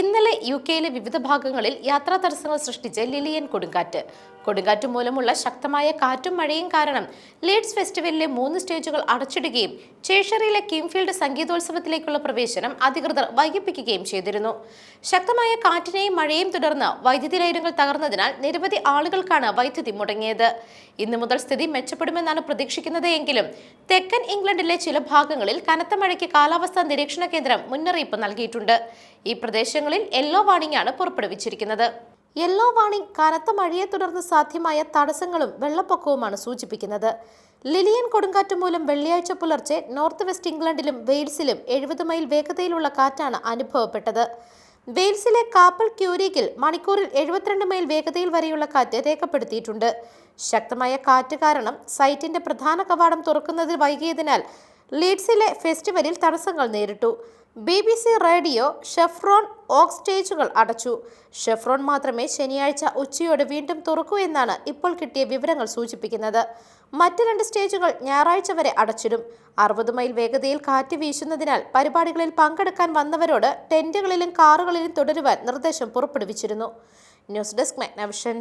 ഇന്നലെ യു കെയിലെ വിവിധ ഭാഗങ്ങളിൽ യാത്രാ തടസ്സങ്ങൾ സൃഷ്ടിച്ച് ലിലിയൻ കൊടുങ്കാറ്റ്. കൊടുങ്കാറ്റ് മൂലമുള്ള ശക്തമായ കാറ്റും മഴയും കാരണം ലീഡ്സ് ഫെസ്റ്റിവലിലെ മൂന്ന് സ്റ്റേജുകൾ അടച്ചിടുകയും ചേഷറിയിലെ കിംഫീൽഡ് സംഗീതോത്സവത്തിലേക്കുള്ള പ്രവേശനം അധികൃതർ വൈകിപ്പിക്കുകയും ചെയ്തിരുന്നു. ശക്തമായ കാറ്റിനെയും മഴയും തുടർന്ന് വൈദ്യുതി ലൈനുകൾ തകർന്നതിനാൽ നിരവധി ആളുകൾക്കാണ് വൈദ്യുതി മുടങ്ങിയത്. ഇന്നു മുതൽ സ്ഥിതി മെച്ചപ്പെടുമെന്നാണ് പ്രതീക്ഷിക്കുന്നത് എങ്കിലും തെക്കൻ ഇംഗ്ലണ്ടിലെ ചില ഭാഗങ്ങളിൽ കനത്ത മഴയ്ക്ക് കാലാവസ്ഥാ നിരീക്ഷണ കേന്ദ്രം മുന്നറിയിപ്പ് നൽകിയിട്ടുണ്ട്. ഈ പ്രദേശങ്ങളിൽ യെല്ലോ വാർണിംഗ് ആണ് പുറപ്പെടുവിച്ചിരിക്കുന്നത്. യെല്ലോ വാർണിംഗ് കനത്ത മഴയെ തുടർന്ന് സാധ്യമായ തടസ്സങ്ങളും വെള്ളപ്പൊക്കവുമാണ് സൂചിപ്പിക്കുന്നത്. ലിലിയൻ കൊടുങ്കാറ്റ് മൂലം വെള്ളിയാഴ്ച പുലർച്ചെ നോർത്ത് വെസ്റ്റ് ഇംഗ്ലണ്ടിലും വെയിൽസിലും എഴുപത് മൈൽ വേഗതയിലുള്ള കാറ്റാണ് അനുഭവപ്പെട്ടത്. വെയിൽസിലെ കാപ്പൽ ക്യൂരിക്കിൽ മണിക്കൂറിൽ എഴുപത്തിരണ്ട് മൈൽ വേഗതയിൽ വരെയുള്ള കാറ്റ് രേഖപ്പെടുത്തിയിട്ടുണ്ട്. ശക്തമായ കാറ്റ് കാരണം സൈറ്റിന്റെ പ്രധാന കവാടം തുറക്കുന്നതിൽ വൈകിയതിനാൽ ലീഡ്സിലെ ഫെസ്റ്റിവലിൽ തടസ്സങ്ങൾ നേരിട്ടു. ബി ബി സി റേഡിയോ ഷെഫ്രോൺ ഓക് സ്റ്റേജുകൾ അടച്ചു. ഷെഫ്രോൺ മാത്രമേ ശനിയാഴ്ച ഉച്ചയോടെ വീണ്ടും തുറക്കൂ എന്നാണ് ഇപ്പോൾ കിട്ടിയ വിവരങ്ങൾ സൂചിപ്പിക്കുന്നത്. മറ്റ് രണ്ട് സ്റ്റേജുകൾ ഞായറാഴ്ച വരെ അടച്ചിടും. അറുപത് മൈൽ വേഗതയിൽ കാറ്റ് വീശുന്നതിനാൽ പരിപാടികളിൽ പങ്കെടുക്കാൻ വന്നവരോട് ടെന്റുകളിലും കാറുകളിലും തുടരുവാൻ നിർദ്ദേശം പുറപ്പെടുവിച്ചിരുന്നു. News desk Magnavision.